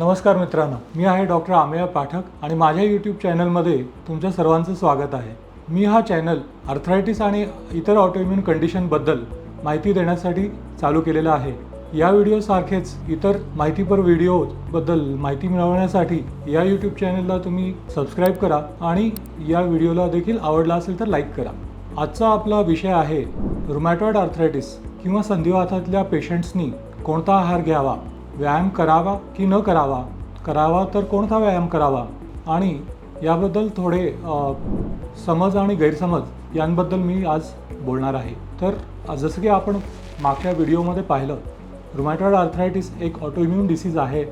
नमस्कार मित्रांनो मी आहे डॉक्टर आमेय पाठक आणि माझ्या यूट्यूब चॅनलमध्ये तुमच्या सर्वांचं स्वागत आहे. मी हा चॅनल अर्थरायटिस आणि इतर ऑटोइम्युन कंडिशनबद्दल माहिती देण्यासाठी चालू केलेला आहे. या व्हिडिओसारखेच इतर माहितीपर व्हिडिओबद्दल माहिती मिळवण्यासाठी या यूट्यूब चॅनलला तुम्ही सबस्क्राईब करा आणि या व्हिडिओला देखील आवडला असेल तर लाईक करा. आजचा आपला विषय आहे रुमॅटॉइड आर्थरायटिस किंवा संधिवातातल्या पेशंट्सनी कोणता आहार घ्यावा? व्यायाम करावा की न करावा? करावा तर कोणता व्यायाम करावा? आणि याबद्दल थोडे समज आणि गैरसमज यांबद्दल मी आज बोलणार आहे. तर जसं की आपण मागच्या व्हिडिओमध्ये पाहिलं रुमॅटॉइड आर्थरायटिस एक ऑटोइम्युन डिसीज आहे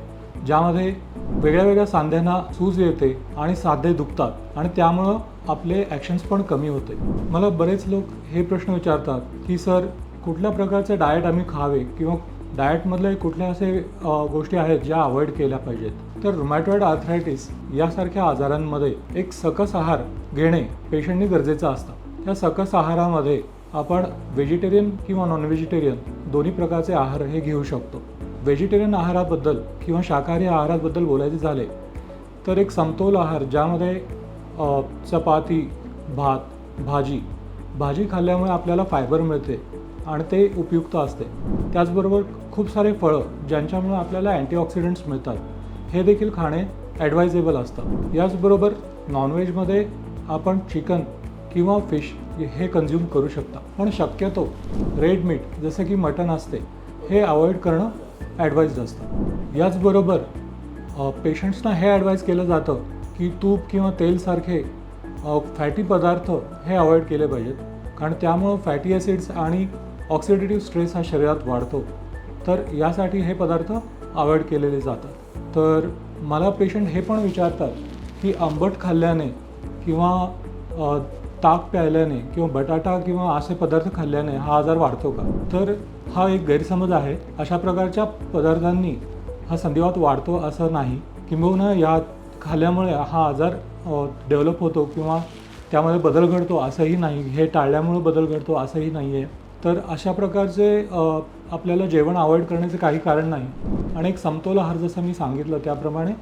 ज्यामध्ये वेगळ्या वेगळ्या सांध्यांना सूज येते आणि साधे दुखतात आणि त्यामुळं आपले ॲक्शन्स पण कमी होते. मला बरेच लोक हे प्रश्न विचारतात की सर कुठल्या प्रकारचे डाएट आम्ही खावे किंवा डाएटमधले कुठल्या असे गोष्टी आहेत ज्या अवॉइड केल्या पाहिजेत. तर रुमॅटॉइड आर्थरायटिस यासारख्या आजारांमध्ये एक सकस आहार घेणे पेशंटनी गरजेचं असतं. त्या सकस आहारामध्ये आपण व्हेजिटेरियन किंवा नॉन व्हेजिटेरियन दोन्ही प्रकारचे आहार हे घेऊ शकतो. व्हेजिटेरियन आहाराबद्दल किंवा शाकाहारी आहाराबद्दल बोलायचे झाले तर एक समतोल आहार ज्यामध्ये चपाती भात भाजी भाजी खाल्ल्यामुळे आपल्याला फायबर मिळते आणि ते उपयुक्त असते. त्याचबरोबर खूप सारे फळं ज्यांच्यामुळं आपल्याला अँटीऑक्सिडंट्स मिळतात हे देखील खाणे ॲडवायजेबल असतं. याचबरोबर नॉनव्हेजमध्ये आपण चिकन किंवा फिश हे कन्झ्युम करू शकता. पण शक्यतो रेड मीट जसं की मटण असते हे अवॉइड करणं ॲडवाईज असतं. याचबरोबर पेशंट्सना हे ॲडवाईज केलं जातं की तूप किंवा तेलसारखे फॅटी पदार्थ हे अवॉइड केले पाहिजेत. कारण त्यामुळं फॅटी ॲसिड्स आणि ऑक्सिडेटिव्ह स्ट्रेस हा शरीरात वाढतो. तर यासाठी हे पदार्थ अवॉइड केलेले जातात. तर मला पेशंट हे पण विचारतात की आंबट खाल्ल्याने किंवा ताक प्यायल्याने किंवा बटाटा किंवा असे पदार्थ खाल्ल्याने हा आजार वाढतो का? तर हा एक गैरसमज आहे. अशा प्रकारच्या पदार्थांनी हा संधिवात वाढतो असं नाही. किंबहुना या खाल्ल्यामुळे हा आजार डेव्हलप होतो किंवा त्यामध्ये बदल घडतो असंही नाही. हे टाळल्यामुळे बदल घडतो असंही नाही आहे तर अशा प्रकारचे आपल्याला जेवण अवॉइड करण्याचे काही कारण नाही आणि एक समतोल आहार जसं मी सांगितलं त्याप्रमाणे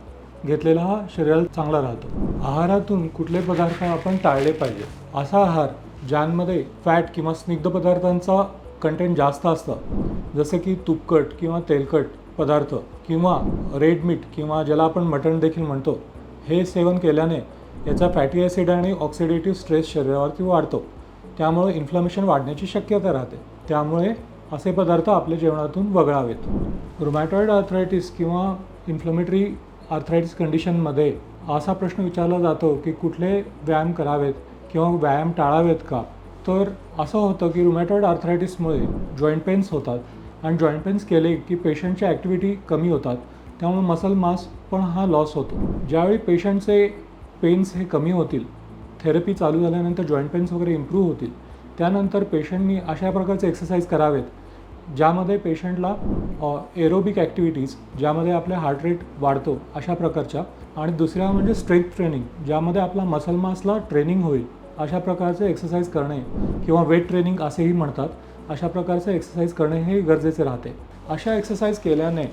घेतलेला हा शरीराला चांगला राहतो. आहारातून कुठले पदार्थ आपण टाळले पाहिजे? असा आहार ज्यांमध्ये फॅट किंवा स्निग्ध पदार्थांचा कंटेंट जास्त असतं जसं की तुपकट किंवा तेलकट पदार्थ किंवा रेड मीट किंवा ज्याला आपण मटण देखील म्हणतो हे सेवन केल्याने याचा फॅटी ॲसिड आणि ऑक्सिडेटिव्ह स्ट्रेस शरीरावरती वाढतो. त्यामुळे इन्फ्लमेशन वाढण्याची शक्यता राहते. त्यामुळे असे पदार्थ आपल्या जेवणातून वगळावेत. रुमॅटॉइड आर्थरायटिस किंवा इन्फ्लमेटरी आर्थरायटिस कंडिशनमध्ये असा प्रश्न विचारला जातो की कुठले व्यायाम करावेत किंवा व्यायाम टाळावेत का? तर असं होतं की रुमॅटॉइड आर्थरायटिसमुळे जॉईंट पेन्स होतात आणि जॉईंट पेन्स केले की पेशंटच्या ॲक्टिव्हिटी कमी होतात. त्यामुळे मसल मास पण हा लॉस होतो. ज्यावेळी पेशंटचे पेन्स हे कमी होतील थेरपी चालू झाल्यानंतर जॉईंट पेन्स वगैरे इम्प्रूव्ह होतील त्यानंतर पेशंटनी अशा प्रकारचे एक्सरसाइज करावेत ज्यामध्ये पेशंटला एरोबिक ॲक्टिव्हिटीज ज्यामध्ये आपल्या हार्ट रेट वाढतो अशा प्रकारच्या. आणि दुसऱ्या म्हणजे स्ट्रेंथ ट्रेनिंग ज्यामध्ये आपला मसल मासला ट्रेनिंग होईल अशा प्रकारचे एक्सरसाइज करणे किंवा वेट ट्रेनिंग असेही म्हणतात अशा प्रकारचे एक्सरसाइज करणे हे गरजेचे राहते. अशा एक्सरसाइज केल्याने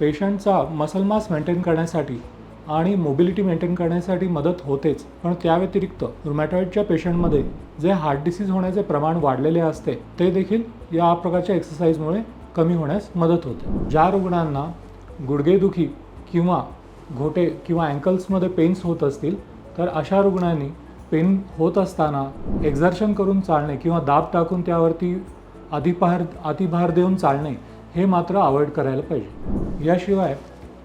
पेशंटचा मसल मास मेंटेन करण्यासाठी आणि मोबिलिटी मेंटेन करण्यासाठी मदत होतेच. पण त्या व्यतिरिक्त रुमॅटॉइडच्या पेशंटमध्ये जे हार्ट डिसीज होण्याचे प्रमाण वाढलेले असते ते देखील या प्रकारच्या एक्सरसाइजमुळे कमी होण्यास मदत होते. ज्या रुग्णांना गुडघेदुखी किंवा घोटे किंवा अँकल्समध्ये पेन्स होत असतील तर अशा रुग्णांनी पेन होत असताना एक्झर्शन करून चालणे किंवा दाब टाकून त्यावरती अतिभार अतिभार देऊन चालणे हे मात्र अवॉइड करायला पाहिजे. याशिवाय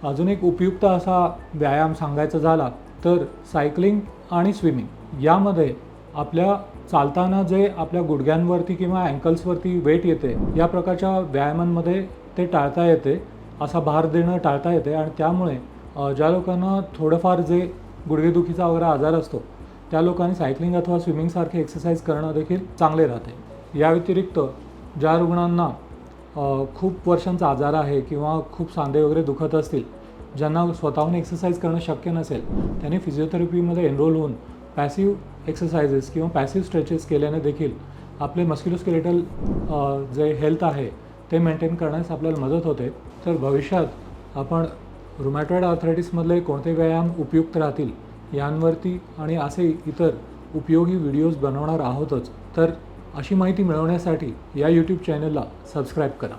अजून एक उपयुक्त असा व्यायाम सांगायचा झाला तर सायकलिंग आणि स्विमिंग यामध्ये आपल्या चालताना जे आपल्या गुडघ्यांवरती किंवा अँकल्सवरती वेट येते या प्रकारच्या व्यायामांमध्ये ते टाळता येते असा भार देणं टाळता येते आणि त्यामुळे ज्या लोकांना थोडंफार जे गुडघेदुखीचा वगैरे आजार असतो त्या लोकांनी सायकलिंग अथवा स्विमिंगसारखे एक्सरसाइज करणं देखील चांगले राहते. या व्यतिरिक्त ज्या रुग्णांना खूप वर्षांचा आजार आहे किंवा खूप सांधे वगैरे दुखत असतील ज्यांना स्वतःहून एक्सरसाइज करणं शक्य नसेल त्यांनी फिजिओथेरपीमध्ये एनरोल होऊन पॅसिव्ह एक्सरसाइजेस किंवा पॅसिव्ह स्ट्रेचेस केल्याने देखील आपले मस्क्युलोस्केलेटल जे हेल्थ आहे ते मेंटेन करण्यास आपल्याला मदत होते. तर भविष्यात आपण रुमॅटॉइड आर्थरायटिसमधले कोणते व्यायाम उपयुक्त राहतील यांवरती आणि असे इतर उपयोगी व्हिडिओज बनवणार आहोतच. तर अशी माहिती मिळवण्यासाठी या यूट्यूब चॅनलला सबस्क्राईब करा.